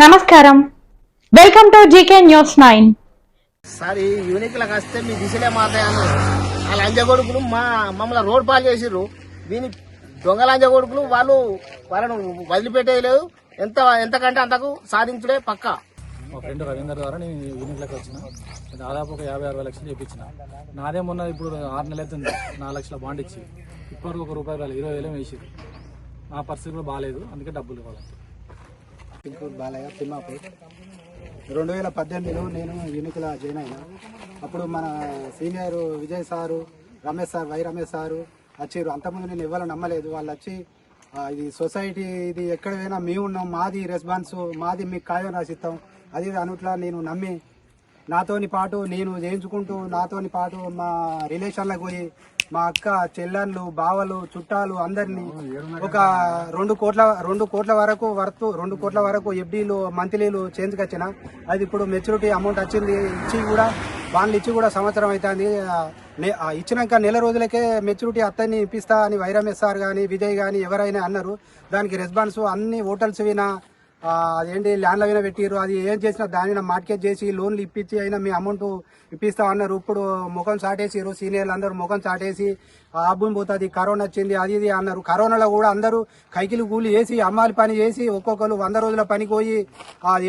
నమస్కారం. Welcome to GK news nine sir ఈ యూనిక్లకు వస్తే మీ దిశలే మాతాయని ఆ లంజ కొడుకులు మా మమ్మల్ని రోడ్ పాలు చేసిర్రు. దీని దొంగ లంజ కొడుకులు వాళ్ళు వాళ్ళను వదిలిపెట్టేది లేదు ఎంత ఎంతకంటే అంతకు సాధించుడే పక్క. మా ఫ్రెండ్ రవీందర్ ద్వారా నేను యూనిట్లోకి వచ్చిన. దాదాపు ఒక యాభై అరవై లక్షలు చేయించిన నాదే మొన్న ఇప్పుడు ఆరు నెలలు అవుతుంది. నాలుగు లక్షల బాండ్ ఇచ్చి. ఇప్పటివరకు ఒక రూపాయి రాలేదు. ఇరవై వేలు వేసారు నా పరిస్థితి కూడా బాగాలేదు. అందుకే డబ్బులు ఇవ్వాలి. పింకూరు బాలయ్య తిమ్మాపూర్ రెండు వేల పద్దెనిమిదిలో నేను ఎన్నికల జాయిన్ అయినా. అప్పుడు మన senior Vijay sir Ramesh sir Y Ramesh sir వచ్చారు. అంతకుముందు నేను ఎవరు నమ్మలేదు. వాళ్ళు వచ్చి ఇది సొసైటీ ఇది ఎక్కడ పోయినా మేము ఉన్నాం. మాది రెస్పాన్స్ మాది మీకు కాయో రాసిస్తాం అది అనుట్లా నేను నమ్మి నాతోని పాటు నేను చేయించుకుంటూ నాతోని పాటు మా రిలేషన్లకు పోయి మా అక్క చెల్లెళ్ళు బావలు చుట్టాలు అందరినీ ఒక రెండు కోట్ల రెండు కోట్ల వరకు వర్త్ రెండు కోట్ల వరకు ఎఫ్డీలు మంత్లీలు చేంజ్కి వచ్చిన అది ఇప్పుడు మెచ్యూరిటీ అమౌంట్ వచ్చింది ఇచ్చి కూడా బాండ్లు ఇచ్చి కూడా సంవత్సరం అవుతుంది ఇచ్చినాక నెల రోజులకే మెచ్యూరిటీ అత్తని ఇప్పిస్తా అని వైరమేశ్ సార్ కానీ విజయ్ కానీ ఎవరైనా అన్నారు. దానికి రెస్పాన్స్ అన్ని హోటల్స్ వినా అదేంటి ల్యాండ్ల అయినా పెట్టిరు అది ఏం చేసినా దానిని మార్కెట్ చేసి లోన్లు ఇప్పించి అయినా మీ అమౌంట్ ఇప్పిస్తా అన్నారు. ఇప్పుడు ముఖం చాటేసిరు సీనియర్లు అందరూ ముఖం చాటేసి ఆ పోతుంది కరోనా వచ్చింది అది ఇది అన్నారు. కరోనాలో కూడా అందరూ కైకిలు కూలి వేసి అమ్మాలి పని చేసి ఒక్కొక్కరు వంద రోజుల పని పోయి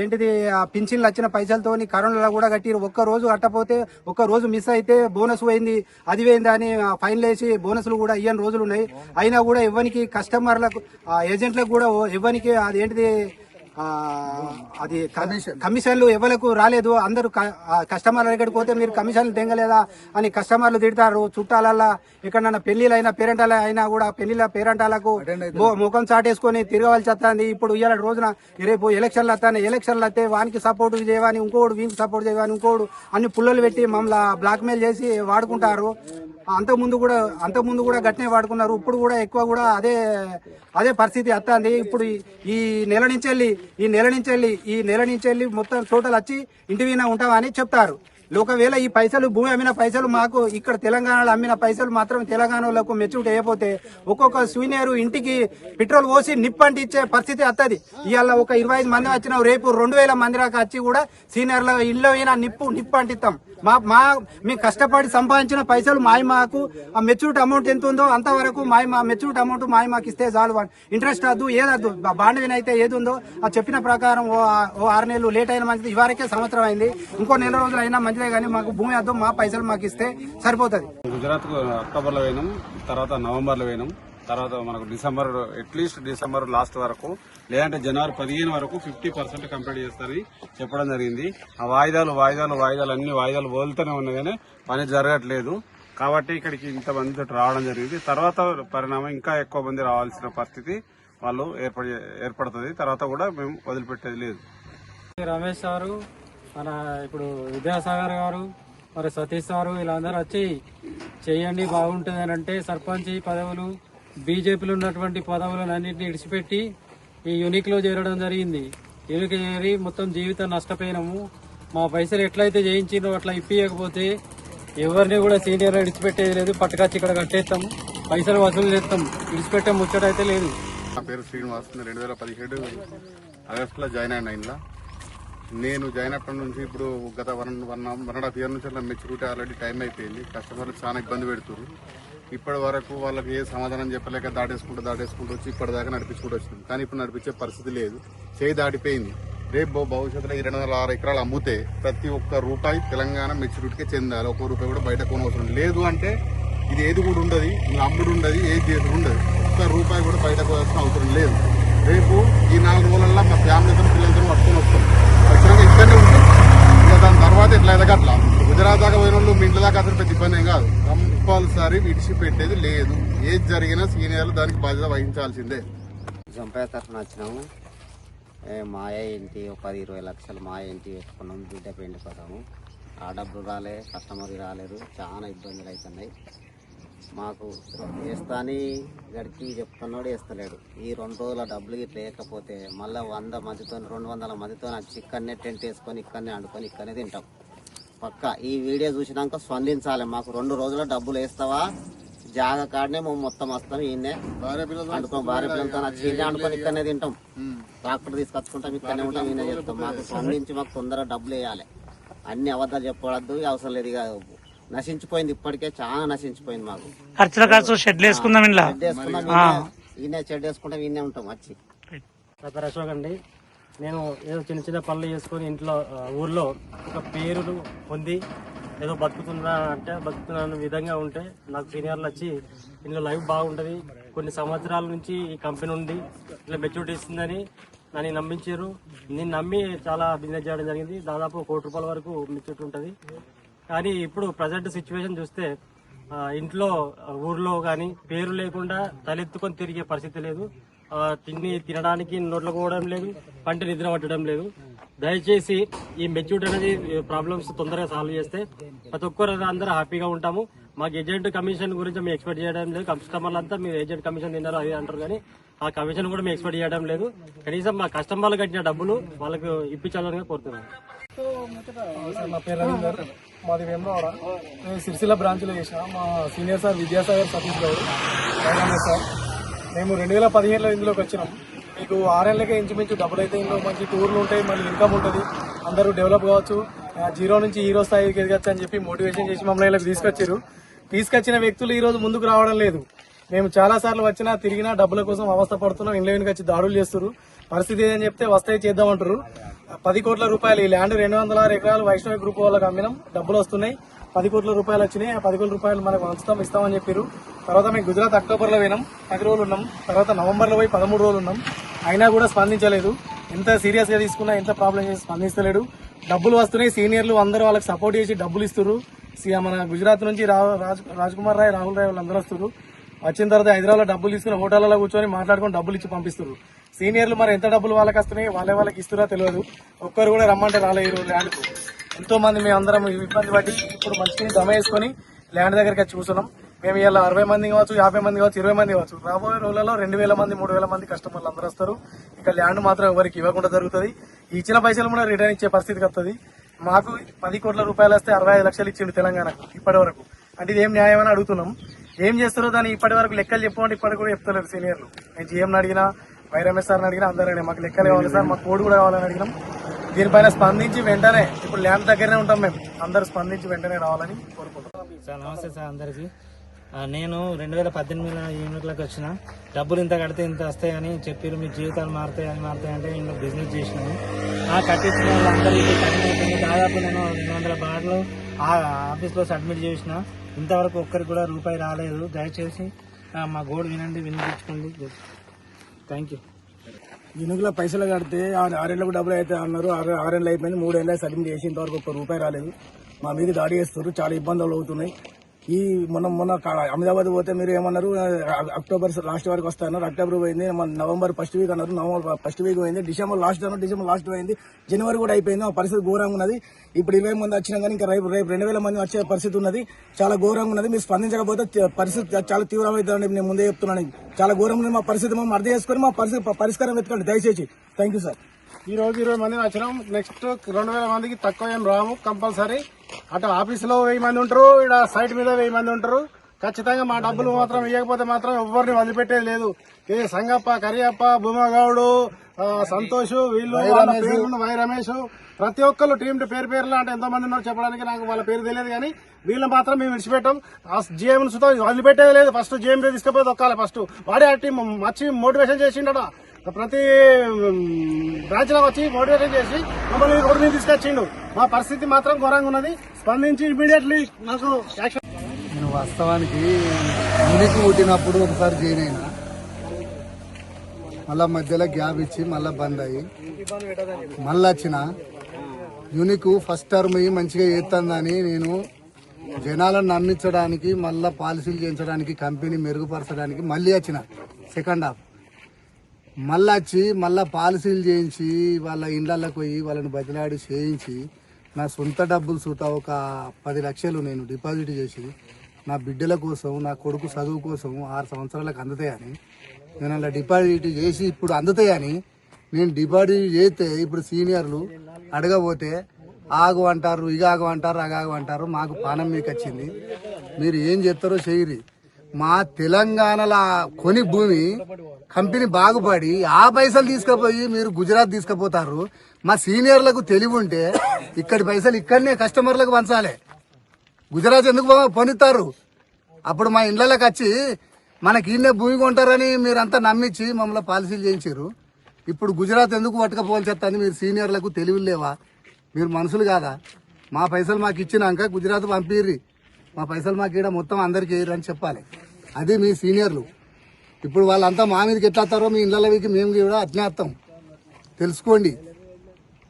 ఏంటిది పింఛన్లు వచ్చిన పైసలతోని కరోనాలో కూడా కట్టిరు ఒక్క రోజు కట్టపోతే ఒక్క రోజు మిస్ అయితే బోనస్ పోయింది అది పోయింది అని ఫైన్లు వేసి బోనస్లు కూడా ఇయ్యని రోజులు ఉన్నాయి. అయినా కూడా ఇవ్వనికి కస్టమర్లకు ఏజెంట్లకు కూడా ఇవ్వనికి అదేంటిది ఏంటిది అది క- కమిషన్లు ఎవరికి రాలేదు. అందరూ కస్టమర్ల దగ్గరికి పోతే మీరు కమిషన్లు తెంగలేదా అని కస్టమర్లు తిడతారు. చుట్టాలల్లా ఎక్కడన్నా పెళ్ళిలైనా పేరెంటాల అయినా కూడా పెళ్ళిల పేరెంటాలకు ముఖం చాటేసుకొని తిరగవలసి వస్తుంది. ఇప్పుడు ఇవాళ రోజున రేపు ఎలక్షన్లు వస్తాయి ఎలక్షన్లు వస్తే వానికి సపోర్ట్ చేయవని ఇంకోడు వీనికి సపోర్ట్ చేయవని ఇంకోడు అన్ని పుల్లలు పెట్టి మమ్మల్ని బ్లాక్ మెయిల్ చేసి వాడుకుంటారు. అంతకుముందు కూడా అంతకుముందు కూడా గట్టినే వాడుకున్నారు. ఇప్పుడు కూడా ఎక్కువ కూడా అదే అదే పరిస్థితి వస్తుంది. ఇప్పుడు ఈ నెల నుంచి వెళ్ళి ఈ నెల నుంచి వెళ్ళి ఈ నెల నుంచి వెళ్ళి మొత్తం టోటల్ వచ్చి ఇంటి మీద ఉంటామని చెప్తారు. ఒకవేళ ఈ పైసలు భూమి అమ్మిన పైసలు మాకు ఇక్కడ తెలంగాణలో అమ్మిన పైసలు మాత్రం తెలంగాణలోకి మెచ్యూరిటీ అయిపోతే ఒక్కొక్క సీనియర్ ఇంటికి పెట్రోల్ పోసి నిప్పంటి ఇచ్చే పరిస్థితి వస్తుంది ఇవాళ ఒక ఇరవై ఐదు మంది వచ్చిన రేపు రెండు వేల మంది దాకా వచ్చి కూడా సీనియర్ల ఇల్లు అయినా నిప్పు నిప్పు అంటిస్తాం మా మా మేము కష్టపడి సంపాదించిన పైసలు మాయ మాకు. ఆ మెచ్యూరిటీ అమౌంట్ ఎంత ఉందో అంతవరకు మాయ మా మెచ్యూరిటీ అమౌంట్ మాయ మాకు ఇస్తే చాలు. ఇంట్రెస్ట్ వద్దు ఏదద్దు బాండ్ విన్ అయితే ఏది ఉందో ఆ చెప్పిన ప్రకారం ఓ ఓ ఆరు నెలలు లేట్ అయిన మంచిది. ఇవరకే సంవత్సరం అయింది. ఇంకో నెల రోజులు అయినా మంచిదే కానీ మాకు భూమి వద్దు మా పైసలు మాకు ఇస్తే సరిపోతుంది. గుజరాత్ అక్టోబర్లో పోయినాం తర్వాత నవంబర్లో పోయినాం. తర్వాత మనకు డిసెంబర్ అట్లీస్ట్ డిసెంబర్ లాస్ట్ వరకు లేదంటే జనవరి పదిహేను వరకు ఫిఫ్టీ పర్సెంట్ కంప్లీట్ చేస్తారని చెప్పడం జరిగింది. ఆ వాయిదాలు వాయిదాలు వాయిదాలు అన్ని వాయిదాలు వదులుతూనే ఉన్నాయి పని జరగట్లేదు. కాబట్టి ఇక్కడికి ఇంతమంది తోటి రావడం జరిగింది. తర్వాత పరిణామం ఇంకా ఎక్కువ మంది రావాల్సిన పరిస్థితి వాళ్ళు ఏర్పడి ఏర్పడుతుంది. తర్వాత కూడా మేము వదిలిపెట్టేది లేదు. రమేష్ సారు మన ఇప్పుడు విద్యాసాగర్ గారు మరి సతీష్ సారు వీళ్ళందరూ వచ్చి చేయండి బాగుంటుంది అని అంటే సర్పంచ్ పదవులు బీజేపీలో ఉన్నటువంటి పదవులను అన్నింటినీ ఇడిచిపెట్టి ఈ యూనిక్లో చేరడం జరిగింది. యూనిక్ చేరి మొత్తం జీవితం నష్టపోయినాము. మా పైసలు ఎట్లయితే చేయించిందో అట్లా ఇప్పియకపోతే ఎవరిని కూడా సీనియర్ ఇడిచిపెట్టేది లేదు. పట్టుకొచ్చి ఇక్కడ కట్టేస్తాము. పైసలు వసూలు చేస్తాం ఇడిచిపెట్టే ముచ్చట అయితే లేదు. నా పేరు శ్రీనివాస్. రెండు వేల పదిహేడు ఆగస్టులో జాయిన్ అయిన ఇంట్లో నేను జాయిన్ అప్పటి నుంచి ఇప్పుడు గత one one one and half year నుంచి అలా మెచ్యూరిటీ ఆల్రెడీ టైం అయిపోయింది. కస్టమర్లు చాలా ఇబ్బంది పెడుతున్నారు ఇప్పటి వరకు వాళ్ళకి ఏ సమాధానం చెప్పలేక దాటేసుకుంటూ దాటేసుకుంటూ వచ్చి ఇప్పటిదాకా నడిపించుకుంటూ వచ్చింది కానీ ఇప్పుడు నడిపించే పరిస్థితి లేదు. చేయి దాటిపోయింది. రేపు భవిష్యత్తులో ఈ రెండు వందల ఆరు ఎకరాలు అమ్ముతే ప్రతి ఒక్క రూపాయి తెలంగాణ మెచ్యూరిటీకే చెందాలి. ఒక్క రూపాయి కూడా బయట కొనవసరం లేదు. అంటే ఇది ఏది కూడా ఉండదు. ఇంకా అమ్ముడు ఉండదు. ఏది చేసి ఉండదు. ఒక్క రూపాయి కూడా బయట పోవాల్సిన అవసరం లేదు. రేపు ఈ నాలుగు రోజులలో మా ఫ్యామిలీతో పిల్లలతో పట్టుకొని వస్తాం. వచ్చినాక ఇక్కడనే ఉంటుంది దాని తర్వాత ఎట్లా అయితే అట్లా. గుజరాత్ దాకా పోయిన వాళ్ళు మీ దాకా అసలు పెద్ద ఇబ్బంది ఏం కాదు. కంపల్సరీ విడిచిపెట్టేది లేదు. ఏది జరిగినా సీనియర్లు దానికి బాధ్యత వహించాల్సిందే. జంపయ్య తరఫున వచ్చినాము మాయ ఏంటి? ఒక పది ఇరవై లక్షలు మాయ ఏంటి పెట్టుకున్నాం. బిడ్డ పెండిపోతాము. ఆ డబ్బులు రాలే కస్టమర్ రాలేదు. చాలా ఇబ్బందులు అవుతున్నాయి. మాకు వేస్తాని గడికి చెప్తున్నాడు వేస్తలేడు. ఈ రెండు రోజుల డబ్బులు ఇట్లా లేకపోతే మళ్ళీ వంద మందితో రెండు వందల మందితో వచ్చి ఇక్కడనే టెంట్ వేసుకొని ఇక్కడనే వండుకొని ఇక్కడనే తింటాం. పక్క ఈ వీడియో చూసినాక స్పందించాలి మాకు రెండు రోజుల డబ్బులు వేస్తావా? జాగా కాడనే మేము మొత్తం వస్తాం ఈయనే అనుకో భార్య పిల్లలతో వచ్చి ఈయనే అనుకొని ఇక్కడనే తింటాం. ట్రాక్టర్ తీసుకొచ్చుకుంటాం ఇక్కడనే ఉంటాం ఈయన చెప్తాం. మాకు స్పందించి మాకు తొందరగా డబ్బులు వేయాలి. అన్ని అబద్ధాలు చెప్పవద్దు అవసరం లేదు ఇక. నశించిపోయింది ఇప్పటికే చాలా నశించిపోయింది మాకు. ఖర్చుల ఖర్చు షెడ్లు వేసుకుందాం వేసుకున్నాం ఈయనే- ఈయనే చెడ్డ వేసుకుంటాం ఈయనే ఉంటాం వచ్చి. అశోక్ అండి. నేను ఏదో చిన్న చిన్న పనులు చేసుకొని ఇంట్లో ఊర్లో ఒక పేరును పొంది ఏదో బతుకుతున్నా అంటే బతుకుతున్నా విధంగా ఉంటే నాకు సీనియర్లు వచ్చి ఇందులో లైఫ్ బాగుంటుంది. కొన్ని సంవత్సరాల నుంచి ఈ కంపెనీ ఉండి ఇట్లా మెచ్యూరిటీ ఇస్తుందని నన్ను నమ్మించారు. నేను నమ్మి చాలా బిజినెస్ చేయడం జరిగింది. దాదాపు కోటి రూపాయల వరకు మెచ్యూరిటీ ఉంటుంది. కానీ ఇప్పుడు ప్రజెంట్ సిచ్యువేషన్ చూస్తే ఇంట్లో ఊర్లో కానీ పేరు లేకుండా తలెత్తుకొని తిరిగే పరిస్థితి లేదు. తిండి తిని తినడానికి నోట్లో పోవడం లేదు పంట నిద్ర పట్టడం లేదు. దయచేసి ఈ మెచ్యూరిటీ అనేది ప్రాబ్లమ్స్ తొందరగా సాల్వ్ చేస్తే ప్రతి ఒక్కరు అందరూ హ్యాపీగా ఉంటాము. మాకు ఏజెంట్ కమిషన్ గురించి మేము ఎక్స్పెక్ట్ చేయడం లేదు. కస్టమర్లు అంతా మీరు ఏజెంట్ కమిషన్ తిన్నారు అవి అంటారు కానీ ఆ కమిషన్ కూడా మేము ఎక్స్పెక్ట్ చేయడం లేదు. కనీసం మా కస్టమర్లు కట్టిన డబ్బులు వాళ్ళకు ఇప్పించాలని కోరుతున్నాను మాది వేమరాడ నేను సిరిసిల్ల బ్రాంచ్లో చేసిన. మా senior sir Vidyasagar Satish Goud. Sir. మేము రెండు వేల పదిహేనులో ఇందులోకి వచ్చినాం. మీకు ఆరేళ్ళకే ఇంచుమించు డబ్బులు అయితే ఇందులో మంచి టూర్లు ఉంటాయి మళ్ళీ ఇన్కమ్ ఉంటుంది. అందరూ డెవలప్ కావచ్చు. జీరో నుంచి హీరో స్థాయికి ఎదగచ్చు అని చెప్పి మోటివేషన్ చేసి మమ్మల్ని ఇలా తీసుకొచ్చారు తీసుకొచ్చిన వ్యక్తులు ఈరోజు ముందుకు రావడం లేదు. మేము చాలాసార్లు వచ్చినా తిరిగినా డబ్బుల కోసం అవస్థ పడుతున్నాం ఇంట్లో వెనుక వచ్చి దాడులు చేస్తారు పరిస్థితి ఏదని చెప్తే వస్తాయి చేద్దామంటారు పది కోట్ల రూపాయలు ఈ ల్యాండ్ రెండు వందల ఆరు ఎకరాలు వైష్ణవి గ్రూప్ వాళ్ళకి అమ్మినాం డబ్బులు వస్తున్నాయి. పది కోట్ల రూపాయలు వచ్చినాయి. ఆ పది కోట్ల రూపాయలు మనకు వంచుతాం ఇస్తామని చెప్పారు తర్వాత మేము గుజరాత్ అక్టోబర్లో పోయినాం. పది రోజులు ఉన్నాం. తర్వాత నవంబర్లో పోయి పదమూడు రోజులు ఉన్నాం. అయినా కూడా స్పందించలేదు. ఎంత సీరియస్గా తీసుకున్నా ఎంత ప్రాబ్లం చేసి స్పందిస్తలేడు. డబ్బులు వస్తున్నాయి. సీనియర్లు అందరూ వాళ్ళకి సపోర్ట్ చేసి డబ్బులు ఇస్తారు మన గుజరాత్ నుంచి రా- రాజ్ కుమార్ రాయ్ రాహుల్ రాయ్ వాళ్ళందరూ వస్తున్నారు వచ్చిన తర్వాత హైదరాబాద్లో డబ్బులు తీసుకుని హోటళ్ళలో కూర్చొని మాట్లాడుకొని డబ్బులు ఇచ్చి పంపిస్తున్నారు సీనియర్లు మరి ఎంత డబ్బులు వాళ్ళకి వస్తున్నాయి? వాళ్ళే వాళ్ళకి ఇస్తున్నా తెలియదు. ఒక్కరు కూడా రమ్మంటే రాలే ఈరోజు ల్యాండ్ ఎంతో మంది మేము అందరం ఇబ్బంది పడి ఇప్పుడు మంచిగా జమ వేసుకొని ల్యాండ్ దగ్గరికి వచ్చి కూర్చున్నాం. మేము ఇలా అరవై మంది కావచ్చు యాభై మంది కావచ్చు ఇరవై మంది కావచ్చు. రాబోయే రోజులలో రెండు వేల మంది మూడు వేల మంది కస్టమర్లు అందరూ వస్తారు. ఇక ల్యాండ్ మాత్రం ఎవరికి ఇవ్వకుండా జరుగుతుంది. ఇచ్చిన పైసలు కూడా రిటర్న్ ఇచ్చే పరిస్థితికి వస్తుంది. మాకు పది కోట్ల రూపాయలు వస్తే అరవై ఐదు లక్షలు ఇచ్చిండు తెలంగాణకు ఇప్పటి వరకు. అంటే ఇది ఏం న్యాయం అని అడుగుతున్నాం. ఏం చేస్తారో దాన్ని ఇప్పటి వరకు లెక్కలు చెప్పమంటే ఇప్పటికి కూడా చెప్తలేరు సీనియర్లు. నేను జీఎంని అడిగినా వైరమేస్ సార్ని అడిగినా అందరూ మాకు లెక్కలు కావాలి సార్ మాకు కోడ్ కూడా కావాలని అడిగినాం. దీనిపైన స్పందించి వెంటనే ఇప్పుడు ల్యాండ్ దగ్గరనే ఉంటాం మేము. అందరు స్పందించి వెంటనే రావాలని కోరుకుంటున్నాం. సార్ నమస్తే సార్ అందరికి. నేను రెండు వేల పద్దెనిమిది యూనిట్లకు వచ్చిన. డబ్బులు ఇంత కడితే ఇంత వస్తాయని చెప్పారు మీ జీవితాలు మారుతాయని అని మారుతాయి అంటే నేను బిజినెస్ చేసినాను. ఆ కట్టించిన వాళ్ళందరికీ టైం దాదాపు నేను రెండు వందల బార్లు ఆ ఆఫీస్లో సబ్మిట్ చేసిన. ఇంతవరకు ఒక్కరికి కూడా రూపాయి రాలేదు. దయచేసి మా గోడు వినండి వినిపించుకోండి. థ్యాంక్ యూ ఇనుగుల పైసలు కడితే ఆ- డబ్బులు అయితే అన్నారు. ఆరు ఆరేళ్ళు అయిపోయింది. మూడేళ్ళు సబ్మిట్ చేసి ఇంతవరకు ఒక్క రూపాయి రాలేదు. మా మీద దాడి చేస్తారు చాలా ఇబ్బందులు అవుతున్నాయి. ఈ మొన్న మొన్న అహ్మదాబాద్ పోతే మీరు ఏమన్నారు? అక్టోబర్ లాస్ట్ వరకు వస్తారన్నారు అక్టోబర్ పోయింది మన నవంబర్ ఫస్ట్ వీక్ అన్నారు నవంబర్ ఫస్ట్ వీక్ పోయింది డిసెంబర్ లాస్ట్ అన్నారు డిసెంబర్ లాస్ట్ పోయింది జనవరి కూడా అయిపోయింది ఆ పరిస్థితి ఘోరంగా ఉన్నది. ఇప్పుడు ఇరవై మంది వచ్చినా కానీ ఇంకా రేపు రేపు రెండు వేల మంది వచ్చే పరిస్థితి ఉన్నది చాలా ఘోరంగా ఉన్నది. మీరు స్పందించకపోతే పరిస్థితి చాలా తీవ్రమవుతుందండి నేను ముందే చెప్తున్నాను. చాలా ఘోరంగా ఉంది మా పరిస్థితి మేము అర్థం చేసుకొని మా పరిస్థితి పరిష్కారం వెతకండి దయచేసి. థ్యాంక్ యూ సార్ ఈ రోజు ఇరవై మంది వచ్చినాం. నెక్స్ట్ రెండు వేల మందికి తక్కువ ఏం రాము కంపల్సరీ. అటు ఆఫీసులో వెయ్యి మంది ఉంటారు ఇక్కడ సైట్ మీద వెయ్యి మంది ఉంటారు. ఖచ్చితంగా మా డబ్బులు మాత్రం ఇవ్వకపోతే మాత్రం ఎవరిని వదిలిపెట్టేది లేదు. ఏ సంగప్ప కరియప్ప భూమగౌడు సంతోష్ వీళ్ళు వై రమేష్. ప్రతి ఒక్కరు టీం పేరు పేర్లు అంటే ఎంతో మంది ఉన్నారు చెప్పడానికి నాకు వాళ్ళ పేరు తెలియదు కానీ వీళ్ళు మాత్రం మేము విడిచిపెట్టాం. ఆ జిఎం సుతా వదిలిపెట్టేది లేదు. ఫస్ట్ జిఎం తీసుకుపోయి దొక్కాలి ఫస్ట్. వాడే ఆ టీం వచ్చి మోటివేషన్ చేసిండట. ప్రతి బ్రాంచ్ వచ్చి మోటివేషన్ చేసి మమ్మల్ని రోడ్డు మీద తీసుకొచ్చిండు. మా పరిస్థితి మాత్రం ఘోరంగా ఉన్నది. స్పందించి ఇమీడియట్లీ నాకు యాక్షన్ నేను వాస్తవానికి యూనిక్ పుట్టినప్పుడు ఒకసారి జాయిన్ అయినా. మళ్ళా మధ్యలో గ్యాప్ ఇచ్చి మళ్ళీ బంద్ అయ్యి. మళ్ళీ వచ్చిన. యూనిక్ ఫస్ట్ టర్మ్ అయ్యి మంచిగా చేస్తుందని నేను జనాలను నమ్మించడానికి మళ్ళీ పాలసీలు చేయించడానికి కంపెనీ మెరుగుపరచడానికి మళ్ళీ వచ్చిన. సెకండ్ హాఫ్ మళ్ళా వచ్చి మళ్ళా పాలసీలు చేయించి వాళ్ళ ఇండ్లకి పోయి వాళ్ళని బదిలాడి చేయించి నా సొంత డబ్బులు సుతా ఒక పది లక్షలు నేను డిపాజిట్ చేసి నా బిడ్డల కోసం నా కొడుకు చదువు కోసం ఆరు సంవత్సరాలకు అందుతాయని నేను అలా డిపాజిట్ చేసి ఇప్పుడు అందుతాయని నేను డిపాజిట్ చేస్తే ఇప్పుడు సీనియర్లు అడగబోతే ఆగు అంటారు ఇగాగు అంటారు అగాగు అంటారు మాకు పానం మీకు వచ్చింది మీరు ఏం చెప్తారో చేయరు. మా తెలంగాణలో కొని భూమి కంపెనీ బాగుపడి ఆ పైసలు తీసుకుపోయి మీరు గుజరాత్ తీసుకుపోతారు. మా సీనియర్లకు తెలివి ఉంటే ఇక్కడి పైసలు ఇక్కడనే కస్టమర్లకు పంచాలి. గుజరాత్ ఎందుకు పో- అప్పుడు మా ఇళ్ళకి వచ్చి మనకి ఈయనే భూమి కొంటారని మీరంతా నమ్మించి మమ్మల్ని పాలసీలు చేయించారు ఇప్పుడు గుజరాత్ ఎందుకు పట్టుకపోవాలి మీరు సీనియర్లకు తెలివి లేవా? మీరు మనుషులు కాదా? మా పైసలు మాకు ఇచ్చినాక గుజరాత్ పంపిర్రి. మా పైసలు మాకు ఈడ మొత్తం అందరికి వేయరు చెప్పాలి. అది మీ సీనియర్లు. ఇప్పుడు వాళ్ళంతా మా మీదకి ఎట్లా వస్తారో మీ ఇళ్ళకి మేము కూడా అట్లే వస్తాం. తెలుసుకోండి.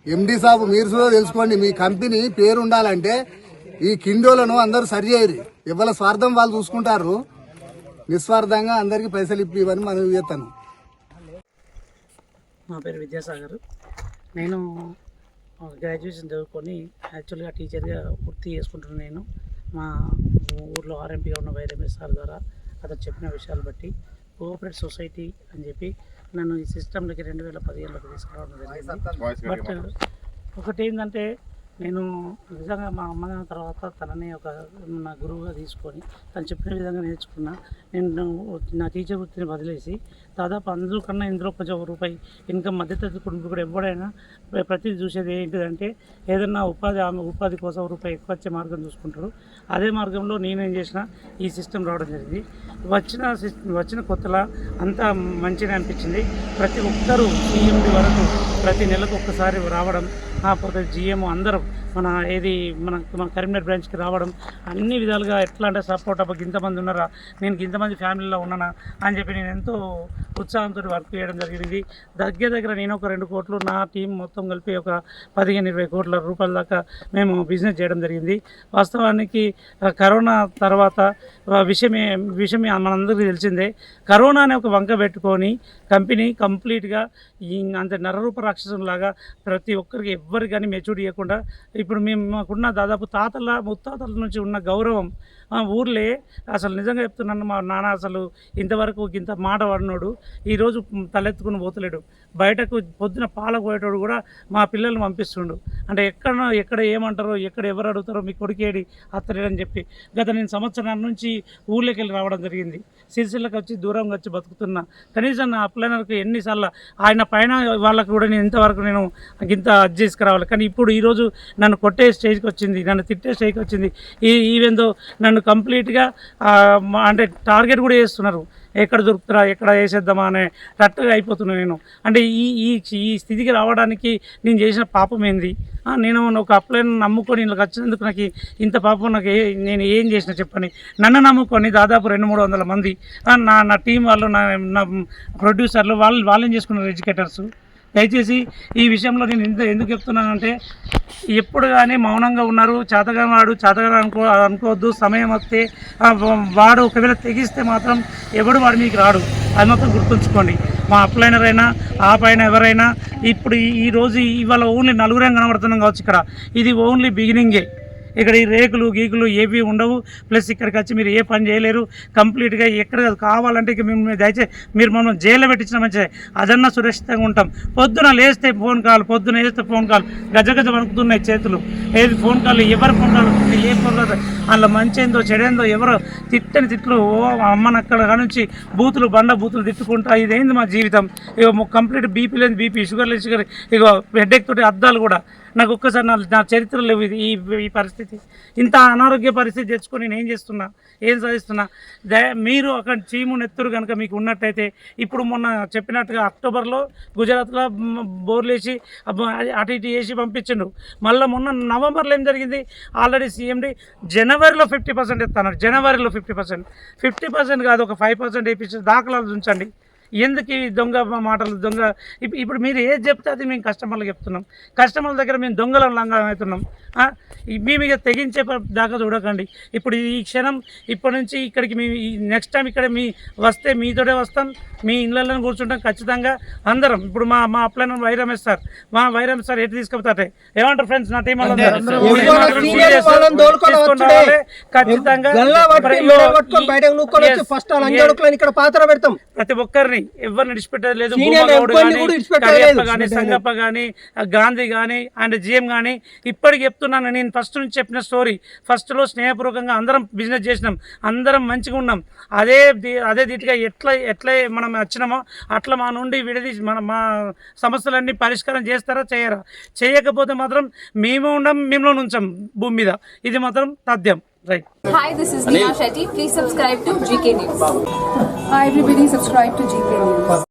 ఎండి సాబు మీరు కూడా తెలుసుకోండి. మీ కంపెనీ పేరు ఉండాలంటే ఈ కిండోలను అందరూ సరి చేయరు. ఎవరి స్వార్థం వాళ్ళు చూసుకుంటారు. నిస్వార్థంగా అందరికి పైసలు ఇప్పివని మనం చేస్తాను. నా పేరు విద్యాసాగర్. నేను గ్రాడ్యుయేషన్ చదువుకొని యాక్చువల్గా టీచర్గా పూర్తి చేసుకుంటున్నాను నేను. మా ఊర్లో ఆర్ఎంపీగా ఉన్న వైరమేష్ సార్ ద్వారా అతను చెప్పిన విషయాలు బట్టి కోఆపరేట్ సొసైటీ అని చెప్పి నన్ను ఈ సిస్టంలోకి రెండు వేల పదిహేనులోకి తీసుకురావడం జరిగింది. బట్ ఒకటి ఏంటంటే నేను నిజంగా మా అమ్మ తర్వాత తనని ఒక నా గురువుగా తీసుకొని తను చెప్పిన విధంగా నేర్చుకున్నా. నేను నా టీచర్ వృత్తిని వదిలేసి దాదాపు అందరూ కన్నా ఇందులో కొంచెం రూపాయి ఇన్కమ్ మధ్యతరగతి కుటుంబం ఎవడైనా ప్రతిదీ చూసేది ఏంటిదంటే ఏదన్నా ఉపాధి ఆమె ఉపాధి కోసం రూపాయి ఎక్కువ వచ్చే మార్గం చూసుకుంటారు అదే మార్గంలో నేనేం చేసిన ఈ సిస్టమ్ రావడం జరిగింది. వచ్చిన వచ్చిన కొత్తలా అంతా మంచిగా అనిపించింది. ప్రతి ఒక్కరూ సీఎండి వరకు ప్రతి నెలకు ఒక్కసారి రావడం పోతే జిఎం అందరం మన ఏది మన మన కరీంనగర్ బ్రాంచ్కి రావడం అన్ని విధాలుగా ఎట్లా అంటే సపోర్ట్ అబ్బా ఇంతమంది ఉన్నారా నేను ఇంతమంది ఫ్యామిలీలో ఉన్నానా అని చెప్పి నేను ఎంతో ఉత్సాహంతో వర్క్ చేయడం జరిగింది. దగ్గర దగ్గర నేను ఒక రెండు కోట్లు నా టీం మొత్తం కలిపి ఒక పదిహేను ఇరవై కోట్ల రూపాయల దాకా మేము బిజినెస్ చేయడం జరిగింది. వాస్తవానికి కరోనా తర్వాత విషయమే విషయమే మనందరికీ తెలిసిందే. కరోనా అనే ఒక వంక పెట్టుకొని కంపెనీ కంప్లీట్గా అంత నరరూప రాక్షసులాగా ప్రతి ఒక్కరికి ఎవ్వరికి కానీ మెచ్యూరిటీ ఇవ్వకుండా ఇప్పుడు మేము మాకున్న దాదాపు తాతల ముత్తాతల నుంచి ఉన్న గౌరవం ఊర్లే అసలు నిజంగా చెప్తున్నాను మా నాన్న అసలు ఇంతవరకు ఇంత మాట వాడినోడు. ఈరోజు తలెత్తుకుని పోతలేడు. బయటకు పొద్దున పాల పోయేటోడు కూడా మా పిల్లల్ని పంపిస్తుండు. అంటే ఎక్కడ ఎక్కడ ఏమంటారో ఎక్కడ ఎవరు అడుగుతారో మీ కొడుకేడి అత్తలేడని చెప్పి గత నేను సంవత్సరాల నుంచి ఊళ్ళోకి వెళ్ళి రావడం జరిగింది. సిరిసిల్లకి వచ్చి దూరంగా వచ్చి బతుకుతున్నా కనీసం నా అప్లైనర్కి ఎన్నిసార్లు ఆయన పైన వాళ్ళకు కూడా నేను ఇంతవరకు నేను ఇంత అది చేసుకురావాలి కానీ ఇప్పుడు ఈరోజు నన్ను కొట్టే స్టేజ్కి వచ్చింది నన్ను తిట్టే స్టేజ్కి వచ్చింది. ఈ ఈవెందో నన్ను కంప్లీట్గా అంటే టార్గెట్ కూడా చేస్తున్నారు. ఎక్కడ దొరుకుతురా ఎక్కడ వేసేద్దామా అనే రట్టుగా అయిపోతున్నాను నేను. అంటే ఈ ఈ ఈ స్థితికి రావడానికి నేను చేసిన పాపం ఏంది? నేను ఒక అప్లైన్ నమ్ముకొని ఇళ్ళకి వచ్చినందుకు నాకు ఇంత పాపం నాకు ఏ నేను ఏం చేసినా చెప్పని. నన్ను నమ్ముకొని దాదాపు రెండు మూడు వందల మంది నా నా టీం వాళ్ళు నా నా ప్రొడ్యూసర్లు వాళ్ళు వాళ్ళేం చేసుకున్నారు ఎడ్యుకేటర్స్? దయచేసి ఈ విషయంలో నేను ఎందుకు ఎందుకు చెప్తున్నానంటే ఎప్పుడు కానీ మౌనంగా ఉన్నారు చేతగా వాడు చేతగా అనుకో అనుకోవద్దు సమయం వస్తే వాడు ఒకవేళ తెగిస్తే మాత్రం ఎవడు వాడు మీకు రాడు. అది మాత్రం గుర్తుంచుకోండి. మా అప్లైనర్ అయినా ఆ పైన ఎవరైనా ఇప్పుడు ఈరోజు ఈ రోజు ఇవాళ ఓన్లీ నలుగురే కనబడుతున్నాం కావచ్చు ఇక్కడ. ఇది ఓన్లీ బిగినింగే ఇక్కడ ఈ రేకులు గీకులు ఏవి ఉండవు. ప్లస్ ఇక్కడికి వచ్చి మీరు ఏ పని చేయలేరు. కంప్లీట్గా ఎక్కడ కావాలంటే ఇక మేము దయచేసి మీరు మనం జైల్లో పెట్టించిన మంచిదే అదన్నా సురక్షితంగా ఉంటాం. పొద్దున లేస్తే ఫోన్ కాల్ పొద్దున వేస్తే ఫోన్ కాల్. గజ గజ వణుకుతున్నాయి చేతులు. ఏది ఫోన్ కాల్ ఎవరు ఫోన్ కాల్ ఏ ఫోన్ కాల్ అలా మంచేందో చెడేందో ఎవరో తిట్టని తిట్లు ఓ అమ్మనక్కడ నుంచి బూతులు బండ బూతులు తిట్టుకుంటా ఇదేంది మా జీవితం? ఇక కంప్లీట్ బీపీ లేదు బీపీ షుగర్ లేదు షుగర్ ఇక హెడేక్ తోటి అద్దాలు కూడా నాకు ఒక్కసారి నా నా చరిత్ర లేవు ఇది ఈ ఈ పరిస్థితి. ఇంత అనారోగ్య పరిస్థితి తెచ్చుకొని నేను ఏం చేస్తున్నా ఏం సాధిస్తున్నా? దయ మీరు అక్కడ చీము నెత్తురు కనుక మీకు ఉన్నట్టయితే ఇప్పుడు మొన్న చెప్పినట్టుగా అక్టోబర్లో గుజరాత్లో బోర్లేసి అటు ఇటు చేసి పంపించిండు. మళ్ళీ మొన్న నవంబర్లో ఏం జరిగింది? ఆల్రెడీ సీఎండి జనవరిలో ఫిఫ్టీ పర్సెంట్ ఇస్తాను జనవరిలో ఫిఫ్టీ పర్సెంట్. ఫిఫ్టీ పర్సెంట్ కాదు ఒక ఫైవ్ పర్సెంట్ వేయించి దాఖలాలు ఉంచండి. ఎందుకు ఈ దొంగ మాటలు దొంగ? ఇప్పు- ఇప్పుడు మీరు ఏది చెప్తే అది మేము కస్టమర్లకు చెప్తున్నాం. కస్టమర్ల దగ్గర మేము దొంగల లంగం అవుతున్నాం. ఆ? ఈ మీ మీద తెగించే దాకా చూడకండి. ఇప్పుడు ఈ క్షణం ఇప్పటి నుంచి ఇక్కడికి మీ నెక్స్ట్ టైం ఇక్కడ మీ వస్తే మీతోనే వస్తాం. మీ ఇళ్ళల్లో కూర్చుంటాం ఖచ్చితంగా అందరం. ఇప్పుడు మా మా అప్లైన్ వైరమేష్ సార్. మా వైరమేష్ సార్ ఎటు తీసుకెళ్తారే ఏమంటారు ఫ్రెండ్స్? నా టీం ఖచ్చితంగా ప్రతి ఒక్కరిని ఎవరిని ఎవరిని విడిచిపెట్టేది లేదు Senior భూమగౌడ్ ఎవ్వరిని గాని, కూడా విడిచిపెట్టేది కరియప్ప లేదు. గాని సంగప్ప గాని గాంధీ గాని అండ్ జిఎం గాని ఇప్పటికి చెప్తున్నాను నేను ఫస్ట్ నుంచి చెప్పిన స్టోరీ ఫస్ట్లో స్నేహపూర్వకంగా అందరం బిజినెస్ చేసినాం. అందరం మంచిగా ఉన్నాం. అదే అదే దిట్టుగా ఎట్లా ఎట్లా మనం వచ్చినామో అట్లా మా నుండి విడదీసి మన మా సమస్యలన్నీ పరిష్కారం చేస్తారా చేయరా? చేయకపోతే మాత్రం మేము ఉండం మేము ఉంచాం భూమి మీద. ఇది మాత్రం తథ్యం right Hi, this is Neha Shetty. Please subscribe to GK News. Hi everybody, subscribe to GK News.